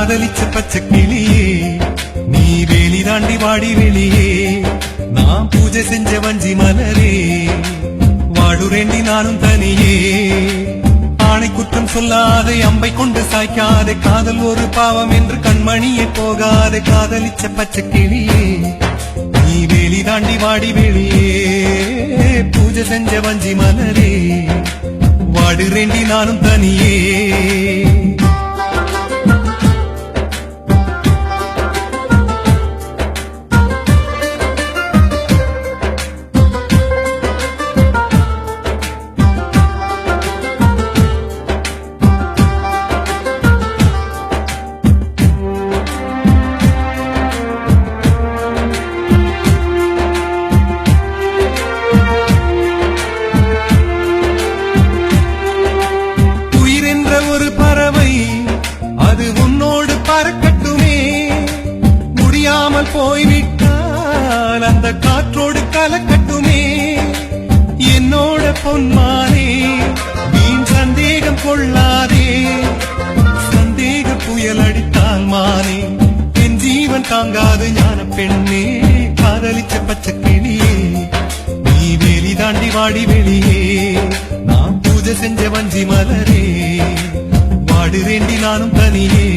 காதலிச்ச பச்சை கிளியே நீ வேலி தாண்டி வாடி வெளியே. நான் பூஜை செஞ்ச வஞ்சி மலரே வாடுரேண்டி நானும் தனியே. ஆணை குற்றம் சொல்லாதே அம்பை கொண்டு சாய்க்காதே. காதல் ஒரு பாவம் என்று கண்மணியே போகாதே. காதலிச்ச பச்சை கிளியே நீ வேலி தாண்டி வாடி வெளியே. பூஜை செஞ்ச வஞ்சி மலரே வாடுறேண்டி நானும் தனியே. பொன்மானே வீண் சந்தேகம் கொள்ளாதே. சந்தேக புயல் அடித்தால் மானே என் ஜீவன் தாங்காது ஞான பெண்ணே. காதலிச்ச பச்சை கிளியே நீ வேலி தாண்டி வாடி வெளியே. நான் பூஜை செஞ்ச வஞ்சி மலரே வாடுறேண்டி நானும் தனியே.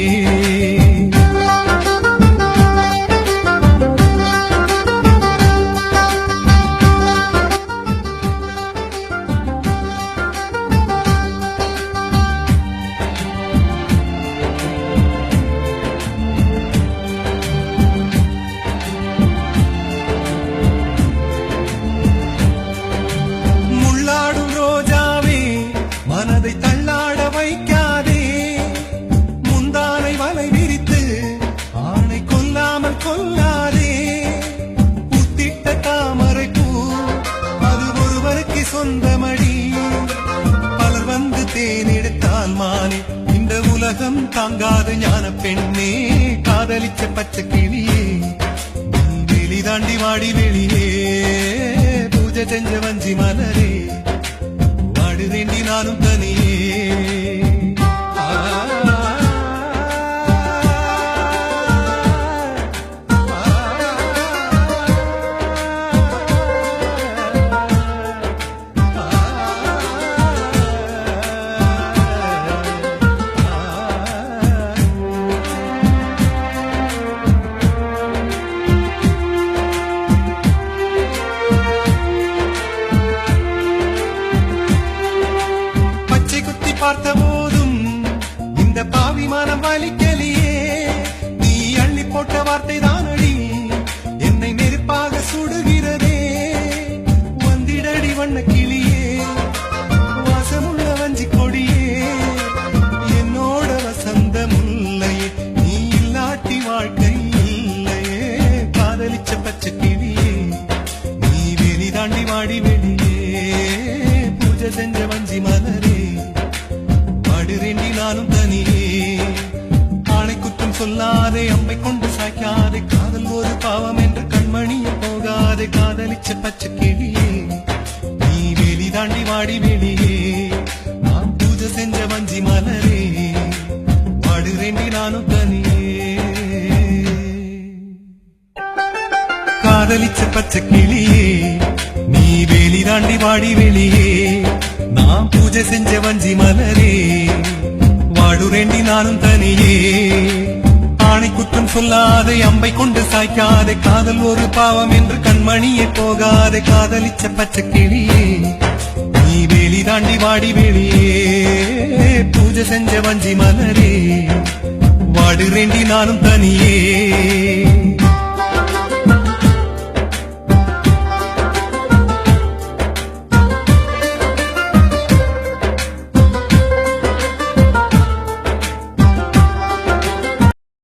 உலகம் தாங்காத ஞான பெண்ணே காதலிச்ச பச்சை கிளியே. வெளி தாண்டி வாடி வெளியே பூஜை செஞ்ச வஞ்சி மலரே. வாடுதேண்டி நானும் வலிக்கலியே நீ அள்ளி போட்ட வார்த்தை தானடி என்னை நெருப்பாக சுடுகிறதே. வந்திடடி வண்ண கிளியே. வாசமுள்ள வஞ்சி கொடியே. என்னோட வசந்தம் முல்லையே நீ இல்லாட்டி வாழ்க்கை இல்லையே. காதலிச்ச பச்சை கிளியே. நீ வெளி தாண்டி வாடி வெளியே. பூஜை செஞ்ச வஞ்சி மலரே. சொல்லாதே அம்பை கொண்டு சாய்க்காதே. காதல் ஒரு பாவம் என்று கண்மணிய போகாதே. காதலிச்ச பச்சை கிளியே நீ வெளி தாண்டி வாடி வெளியே. நான் பூஜை செஞ்ச வஞ்சி மலரே வாடுறேண்டி நானும் தனியே. காதலிச்ச பச்சை கிளியே நீ வேலி தாண்டி வாடி வெளியே. நான் பூஜை செஞ்ச வஞ்சி மலரே வாடுறேண்டி நானும் தனியே. ஆணை குற்றம் சொல்லாதே அம்பை கொண்டு சாய்க்காதே. காதல் ஒரு பாவம் என்று கண்மணியே போகாதே. காதலிச்ச பச்சை கிளியே நீ வேலி தாண்டி வாடி வெளியே. பூஜை செஞ்ச வஞ்சி மலரே வாடுறேண்டி நானும் தனியே.